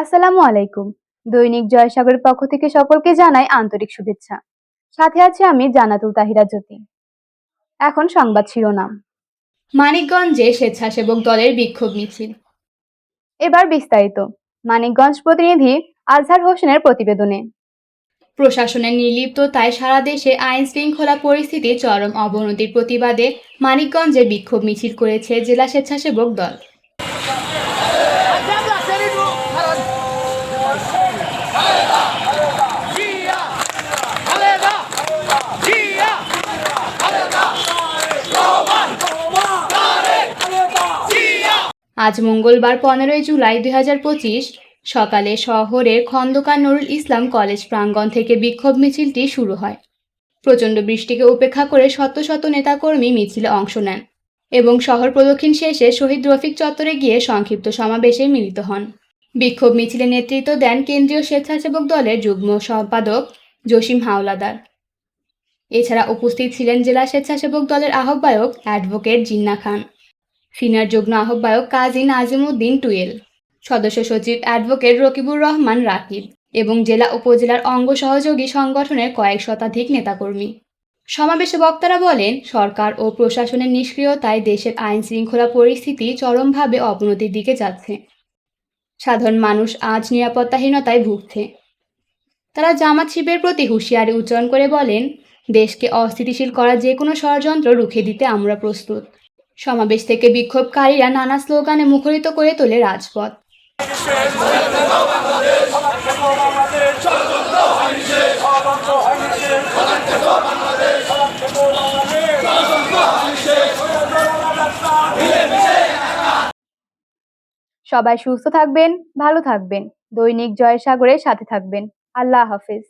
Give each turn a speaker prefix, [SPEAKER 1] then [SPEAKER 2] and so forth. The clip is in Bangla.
[SPEAKER 1] আসসালামু আলাইকুম। দৈনিক জয়সাগরের পক্ষ থেকে সকলকে জানাই আন্তরিক শুভেচ্ছা। সাথে আছে আমি জানাতুল তাহিরা জ্যোতি। এখন সংবাদ শিরোনাম।
[SPEAKER 2] মানিকগঞ্জে স্বেচ্ছাসেবক দলের বিক্ষোভ মিছিল।
[SPEAKER 1] এবার বিস্তারিত। মানিকগঞ্জ প্রতিনিধি আজহার হোসেনের প্রতিবেদনে।
[SPEAKER 2] প্রশাসনের নির্লিপ্ততায় সারা দেশে আইন শৃঙ্খলা পরিস্থিতির চরম অবনতির প্রতিবাদে মানিকগঞ্জে বিক্ষোভ মিছিল করেছে জেলা স্বেচ্ছাসেবক দল। আজ মঙ্গলবার পনেরোই জুলাই দুই হাজার পঁচিশ সকালে শহরের খন্দকার নুরুল ইসলাম কলেজ প্রাঙ্গণ থেকে বিক্ষোভ মিছিলটি শুরু হয়। প্রচণ্ড বৃষ্টিকে উপেক্ষা করে শত শত নেতাকর্মী মিছিলে অংশ নেন এবং শহর প্রদক্ষিণ শেষে শহীদ রফিক চত্বরে গিয়ে সংক্ষিপ্ত সমাবেশে মিলিত হন। বিক্ষোভ মিছিলে নেতৃত্ব দেন কেন্দ্রীয় স্বেচ্ছাসেবক দলের যুগ্ম সম্পাদক জসিম হাওলাদার। এছাড়া উপস্থিত ছিলেন জেলা স্বেচ্ছাসেবক দলের আহ্বায়ক অ্যাডভোকেট জিন্না খান। সিনিয়র যুগ্ম আহ্বায়ক কাজী নাজিমুদ্দিন টুয়েল, সদস্য সচিব অ্যাডভোকেট রকিবুর রহমান রাকিব এবং জেলা উপজেলার অঙ্গ সহযোগী সংগঠনের কয়েক শতাধিক নেতাকর্মী। সমাবেশে বক্তারা বলেন, সরকার ও প্রশাসনের নিষ্ক্রিয়তায় দেশের আইন শৃঙ্খলা পরিস্থিতি চরমভাবে অবনতির দিকে যাচ্ছে। সাধারণ মানুষ আজ নিরাপত্তাহীনতায় ভুগছে। তারা জামাত শিবের প্রতি হুঁশিয়ারি উচ্চারণ করে বলেন, দেশকে অস্থিতিশীল করা যে কোনো ষড়যন্ত্র রুখে দিতে আমরা প্রস্তুত। সমাবেশ থেকে বিক্ষোভকারীরা নানা স্লোগানে মুখরিত করে তোলে রাজপথ।
[SPEAKER 1] সবাই সুস্থ থাকবেন, ভালো থাকবেন। দৈনিক জয়সাগরের সাথে থাকবেন। আল্লাহ হাফেজ।